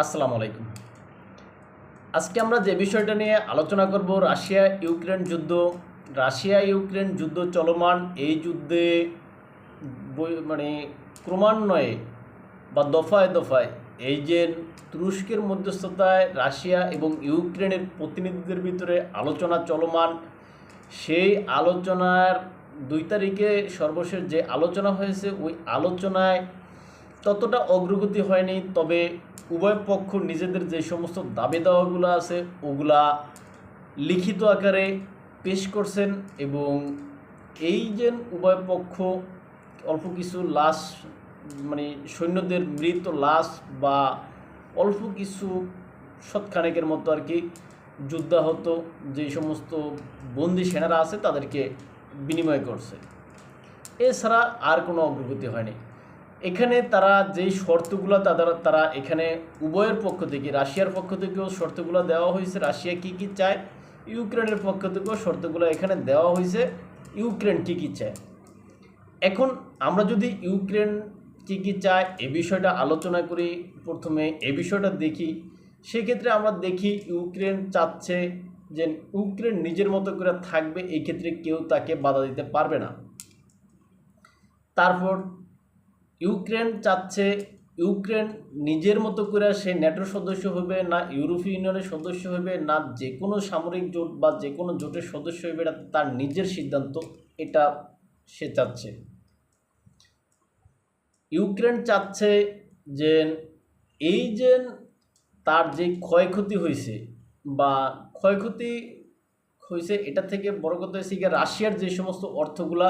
আসসালামু আলাইকুম। আজকে আমরা যে বিষয়টা নিয়ে আলোচনা করব রাশিয়া ইউক্রেন যুদ্ধ। রাশিয়া ইউক্রেন যুদ্ধ চলমান এই যুদ্ধে মানে ক্রমান্বয়ে বা দফায় দফায় এই যে তুরস্কের মধ্যস্থতায় রাশিয়া এবং ইউক্রেনের প্রতিনিধিদের ভিতরে আলোচনা চলমান, সেই আলোচনার দুই তারিখে সর্বশেষ যে আলোচনা হয়েছে, ওই আলোচনায় ততটা অগ্রগতি হয়নি, তবে উভয় পক্ষ নিজেদের যে সমস্ত দাবি দাওয়াগুলো আছে, ওগুলা লিখিত আকারে পেশ করছেন এবং এই যে উভয় পক্ষ অল্প কিছু লাশ মানে সৈন্যদের মৃত লাশ বা অল্প কিছু শতখানেকের মতো আর কি যুদ্ধাহত যে সমস্ত বন্দি সেনারা আছে, তাদেরকে বিনিময় করছে। এছাড়া আর কোনো অগ্রগতি হয়নি। এখানে তারা যেই শর্তগুলো তাদের, তারা এখানে উভয়ের পক্ষ থেকে, রাশিয়ার পক্ষ থেকেও শর্তগুলো দেওয়া হয়েছে। রাশিয়া কী কী চায়? ইউক্রেনের পক্ষ থেকেও শর্তগুলো এখানে দেওয়া হয়েছে। ইউক্রেন কী কী চায়? এখন আমরা যদি ইউক্রেন কী কী চায়, এ বিষয়টা আলোচনা করি প্রথমে। এ বিষয়টা দেখি। সেক্ষেত্রে আমরা দেখি ইউক্রেন চাচ্ছে যে ইউক্রেন নিজের মতো করে থাকবে এই ক্ষেত্রে কেউ তাকে বাধা দিতে পারবে না। তারপর ইউক্রেন চাচ্ছে, ইউক্রেন নিজের মতো করে সে ন্যাটোর সদস্য হবে না ইউরোপীয় ইউনিয়নের সদস্য হবে না যে কোনো সামরিক জোট বা যে কোনো জোটের সদস্য হবে, এটা তার নিজের সিদ্ধান্ত, এটা সে চাচ্ছে। ইউক্রেন চাচ্ছে যে এই যে তার যে ক্ষয়ক্ষতি হয়েছে বা ক্ষয়ক্ষতি হয়েছে, এটা থেকে বড় কথা হয়েছে রাশিয়ার যে সমস্ত অর্থগুলা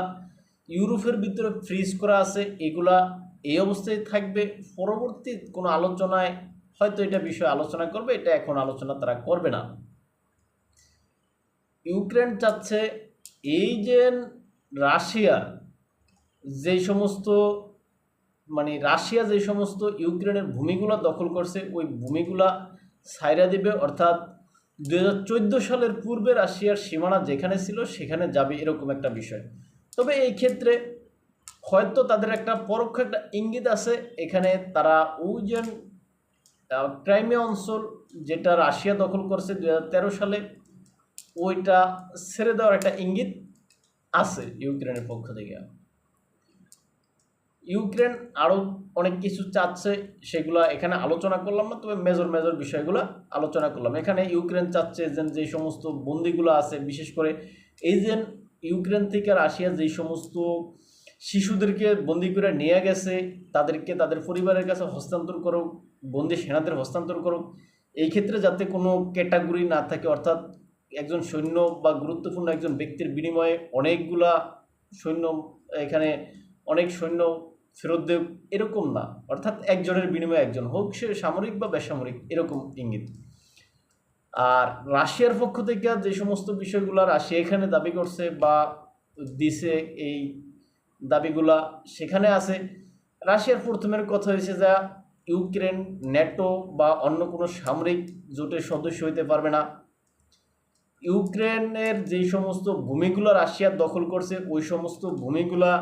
ইউরোপের ভিতরে ফ্রিজ করা আছে, এগুলা এই অবস্থায় থাকবে। পরবর্তী কোনো আলোচনায় হয়তো এটা বিষয়ে আলোচনা করবে, এটা এখন আলোচনা তারা করবে না। ইউক্রেন চাচ্ছে এই যে রাশিয়ার যে সমস্ত মানে রাশিয়া যে সমস্ত ইউক্রেনের ভূমিগুলো দখল করছে, ওই ভূমিগুলা সাইরা দিবে। অর্থাৎ দু হাজার চোদ্দ সালের পূর্বে রাশিয়ার সীমানা যেখানে ছিল, সেখানে যাবে এরকম একটা বিষয়। তবে এই ক্ষেত্রে হয়তো তাদের একটা পরোক্ষ একটা ইঙ্গিত আছে। এখানে তারা যে ক্রাইমিয়া অঞ্চল যেটা রাশিয়া দখল করছে দু হাজার তেরো সালে, ওইটা ছেড়ে দেওয়ার একটা ইঙ্গিত আছে ইউক্রেনের পক্ষ থেকে। ইউক্রেন আরও অনেক কিছু চাচ্ছে, সেগুলো এখানে আলোচনা করলাম না, তবে মেজর মেজর বিষয়গুলো আলোচনা করলাম। এখানে ইউক্রেন চাচ্ছে যে যে সমস্ত বন্দিগুলো আছে, বিশেষ করে এই যে ইউক্রেন থেকে রাশিয়া যে সমস্ত শিশুদেরকে বন্দি করে নিয়ে গেছে, তাদেরকে তাদের পরিবারের কাছে হস্তান্তর করুক, বন্দি সেনাদের হস্তান্তর করুক। এই ক্ষেত্রে যাতে কোনো ক্যাটাগরি না থাকে, অর্থাৎ একজন সৈন্য বা গুরুত্বপূর্ণ একজন ব্যক্তির বিনিময়ে অনেকগুলা সৈন্য, এখানে অনেক সৈন্য ফেরত দেব এরকম না। অর্থাৎ একজনের বিনিময়ে একজন হোক, সে সামরিক বা বেসামরিক, এরকম ইঙ্গিত। আর রাশিয়ার পক্ষ থেকে যে সমস্ত বিষয়গুলো রাশিয়া এখানে দাবি করছে বা দিছে এই দাবিগুলা সেখানে আছে। রাশিয়ার প্রথমের কথা হয়েছে যা ইউক্রেন ন্যাটো বা অন্য কোনো সামরিক জোটের সদস্য হইতে পারবে না। ইউক্রেনের যেই সমস্ত ভূমিগুলো রাশিয়া দখল করছে, ওই সমস্ত ভূমিগুলা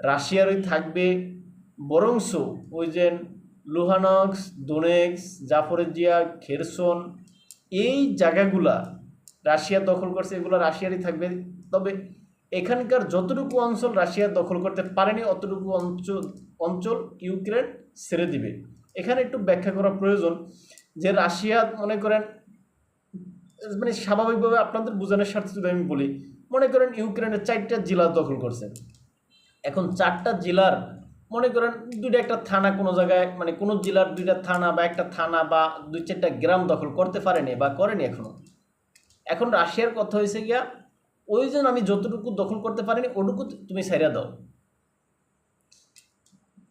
রাশিয়ারই থাকবে। বরংস ওই যে লুহানক্স দোনেক্স জাফরেজিয়া খেরসন, এই জায়গাগুলা রাশিয়া দখল করছে, এগুলো রাশিয়ারই থাকবে। তবে এখানকার যতটুকু অঞ্চল রাশিয়া দখল করতে পারেনি, অতটুকু অঞ্চল অঞ্চল ইউক্রেন ছেড়ে দিবে। এখানে একটু ব্যাখ্যা করা প্রয়োজন যে রাশিয়া মনে করেন মানে স্বাভাবিকভাবে আপনাদের বোঝানোর স্বার্থে যদি আমি বলি, মনে করেন ইউক্রেনের চারটা জেলা দখল করছে। এখন চারটা জেলার মনে করেন দুইটা একটা থানা কোনো জায়গায় মানে কোনো জেলার দুইটা থানা বা একটা থানা বা দুই চারটা গ্রাম দখল করতে পারেনি বা করেনি এখনও এখন রাশিয়ার কথা হয়েছে গিয়া ওই জন্য আমি যতটুকু দখল করতে পারিনি, ওটুকু তুমি সাইরা দাও।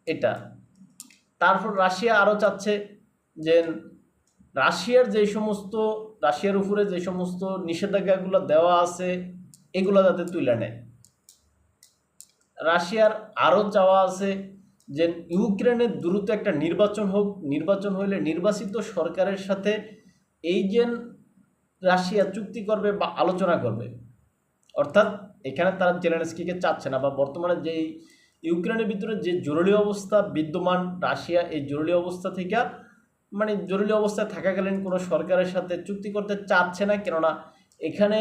এটা। তারপর রাশিয়া আরও চাচ্ছে যে রাশিয়ার যে সমস্ত, রাশিয়ার উপরে যে সমস্ত নিষেধাজ্ঞাগুলো দেওয়া আছে, এগুলো যাতে তুলে নেয়। রাশিয়ার আরও চাওয়া আছে যে ইউক্রেনের দ্রুত একটা নির্বাচন হোক, নির্বাচন হইলে নির্বাচিত সরকারের সাথে এই যে রাশিয়া চুক্তি করবে বা আলোচনা করবে অর্থাৎ এখানে তারা জেলেনস্কিকে চাচ্ছে না, বা বর্তমানে যেই ইউক্রেনের ভিতরে যে জরুরি অবস্থা, বিদ্যমান রাশিয়া এই জরুরি অবস্থা থেকে মানে জরুরি অবস্থায় থাকাকালীন কোনো সরকারের সাথে চুক্তি করতে চাচ্ছে না, কেননা এখানে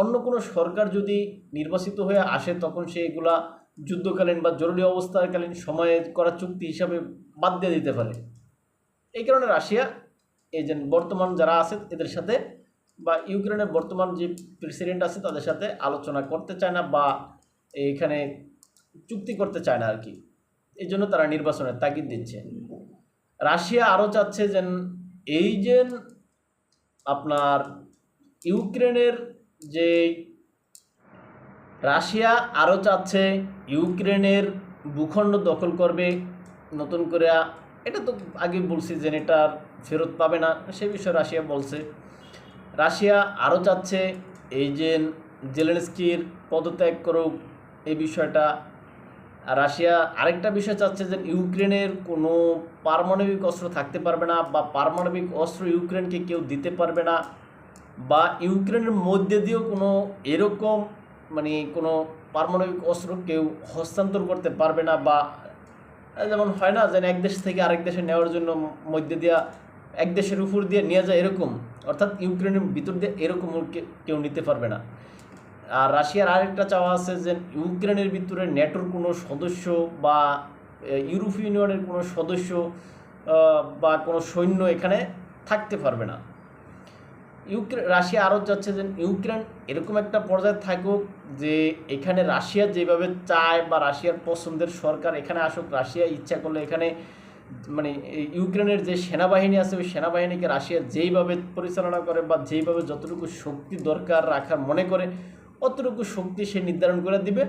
অন্য কোনো সরকার যদি নির্বাচিত হয়ে আসে, তখন সে এগুলা যুদ্ধকালীন বা জরুরি অবস্থাকালীন সময়ে করা চুক্তি হিসাবে বাদ দিয়ে দিতে পারে। এই কারণে রাশিয়া, এই যে বর্তমান যারা আছে, এদের সাথে বা ইউক্রেনের বর্তমান যে প্রেসিডেন্ট আছে তাদের সাথে আলোচনা করতে চায় না বা এখানে চুক্তি করতে চায় না আর কি। এই জন্য তারা নির্বাচনের তাগিদ দিচ্ছে। রাশিয়া আরও চাচ্ছে যে এই যে আপনার ইউক্রেনের যে রাশিয়া আরও চাচ্ছে ইউক্রেনের ভূখণ্ড দখল করবে, নতুন করে, এটা তো আগে বলছি যে ফেরত পাবে না, সে বিষয়ে রাশিয়া বলছে। রাশিয়া আরও চাচ্ছে এই যে জেলেনস্কির পদত্যাগ করুক এই বিষয়টা। আর রাশিয়া আরেকটা বিষয় চাচ্ছে যে ইউক্রেনের কোনো পারমাণবিক অস্ত্র থাকতে পারবে না বা পারমাণবিক অস্ত্র ইউক্রেনকে কেউ দিতে পারবে না বা ইউক্রেনের মধ্যে দিয়েও কোনো এরকম মানে কোনো পারমাণবিক অস্ত্র কেউ হস্তান্তর করতে পারবে না বা যেমন হয় না যে এক দেশ থেকে আরেক দেশে নেওয়ার জন্য মধ্যে দিয়া এক দেশের উপর দিয়ে নিয়ে যায় এরকম। অর্থাৎ ইউক্রেনের ভিতর দিয়ে এরকম কেউ নিতে পারবে না। আর রাশিয়ার আরেকটা চাওয়া আছে যে ইউক্রেনের ভিতরে ন্যাটোর কোনো সদস্য বা এ, ইউরোপীয় ইউনিয়নের কোনো সদস্য বা কোনো সৈন্য এখানে থাকতে পারবে না। ইউক্রেন রাশিয়া আরও চাচ্ছে যে ইউক্রেন এরকম একটা পর্যায়ে থাকুক যে এখানে রাশিয়া যেভাবে চায় বা রাশিয়ার পছন্দের সরকার এখানে আসুক রাশিয়া ইচ্ছা করলে এখানে মানে ইউক্রেনের যে সেনাবাহিনী আছে, ওই সেনাবাহিনীকে রাশিয়া যেইভাবে পরিচালনা করে বা যেইভাবে যতটুকু শক্তি দরকার রাখার মনে করে, অতটুকু শক্তি সে নির্ধারণ করে দিবে।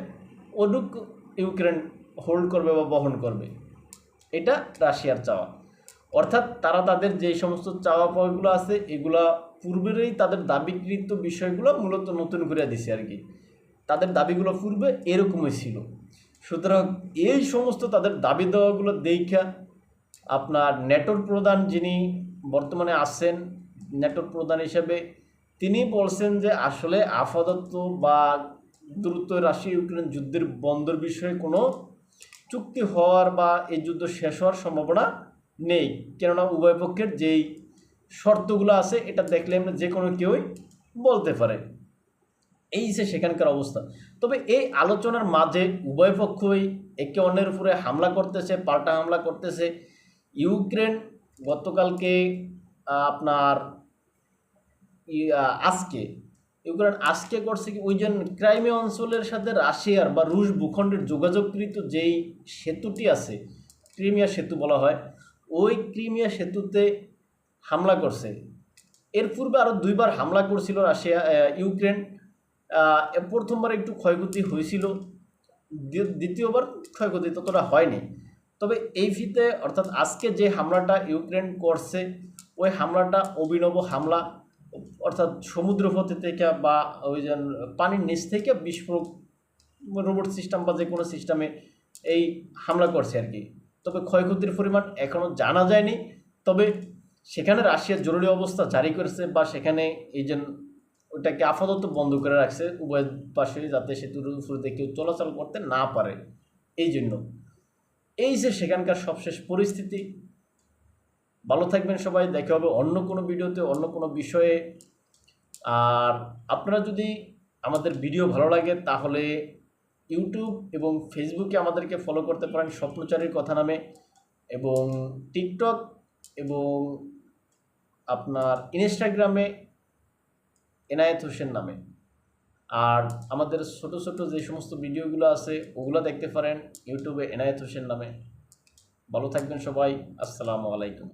ওটুকু ইউক্রেন হোল্ড করবে বা বহন করবে। এটা রাশিয়ার চাওয়া। অর্থাৎ তারা তাদের যে সমস্ত চাওয়া পাওয়াগুলো আছে, এগুলা পূর্বেরই তাদের দাবিকৃত বিষয়গুলো মূলত নতুন করে দিছে আর কি। তাদের দাবিগুলো পূর্বে এরকমই ছিল। সুতরাং এই সমস্ত তাদের দাবি দেওয়াগুলো দেখা আপনার নেটোর প্রধান যিনি বর্তমানে আছেন, নেটোর প্রধান হিসেবে তিনি বলছেন যে আসলে আপাতত বা দ্রুত রাশিয়া ইউক্রেন যুদ্ধের বন্ধের বিষয়ে কোনো চুক্তি হওয়ার বা এই যুদ্ধ শেষ হওয়ার সম্ভাবনা নেই। কেননা উভয় পক্ষের যেই শর্তগুলো আছে, এটা দেখলে আমরা যে কোনো কেউই বলতে পারে। এই যে সেখানকার অবস্থা। তবে এই আলোচনার মাঝে উভয় পক্ষই একে অন্যের উপরে হামলা করতেছে, পাল্টা হামলা করতেছে। ইউক্রেন গতকালকে আপনার আজকে, ইউক্রেন আজকে করছে কি, ওই যে ক্রাইমিয়া অঞ্চলের সাথে রাশিয়ার বা রুশ ভূখণ্ডের যোগাযোগকৃত যেই সেতুটি আছে, ক্রিমিয়া সেতু বলা হয়, ওই ক্রিমিয়া সেতুতে হামলা করছে। এর পূর্বে আরও দুইবার হামলা করছিল রাশিয়া ইউক্রেন। প্রথমবার একটু ক্ষয়ক্ষতি হয়েছিল দ্বিতীয়বার ক্ষয়ক্ষতি ততটা হয়নি। তবে এই ফিতে অর্থাৎ আজকে যে হামলাটা ইউক্রেন করছে, ওই হামলাটা অভিনব হামলা, অর্থাৎ সমুদ্রপথে থেকে বা ওই যে পানির নিচ থেকে বিস্ফোরক রোবট সিস্টেম বা যে কোনো সিস্টেমে এই হামলা করছে আর কি। তবে ক্ষয়ক্ষতির পরিমাণ এখনও জানা যায়নি। তবে সেখানে রাশিয়া জরুরি অবস্থা জারি করেছে বা সেখানে এই যে ওটাকে আপাতত বন্ধ করে রাখছে, উভয় পাশে যাতে সেতুর উপরে কেউ চলাচল করতে না পারে। এই জন্য এই যে সেখানকার সবশেষ পরিস্থিতি, ভালো থাকবেন সবাই, দেখা হবে অন্য কোনো ভিডিওতে, অন্য কোনো বিষয়ে। আর আপনারা যদি আমাদের ভিডিও ভালো লাগে, তাহলে ইউটিউব এবং ফেসবুকে আমাদেরকে ফলো করতে পারেন স্বপ্নচারীর কথা নামে এবং টিকটক এবং আপনার ইনস্টাগ্রামে এনায়েত হোসেন নামে। আর আমাদের ছোট ছোট যে সমস্ত ভিডিওগুলো আছে, ওগুলো দেখতে পারেন ইউটিউবে এনায়েত হোসেন নামে। ভালো থাকবেন সবাই, আসসালামু আলাইকুম।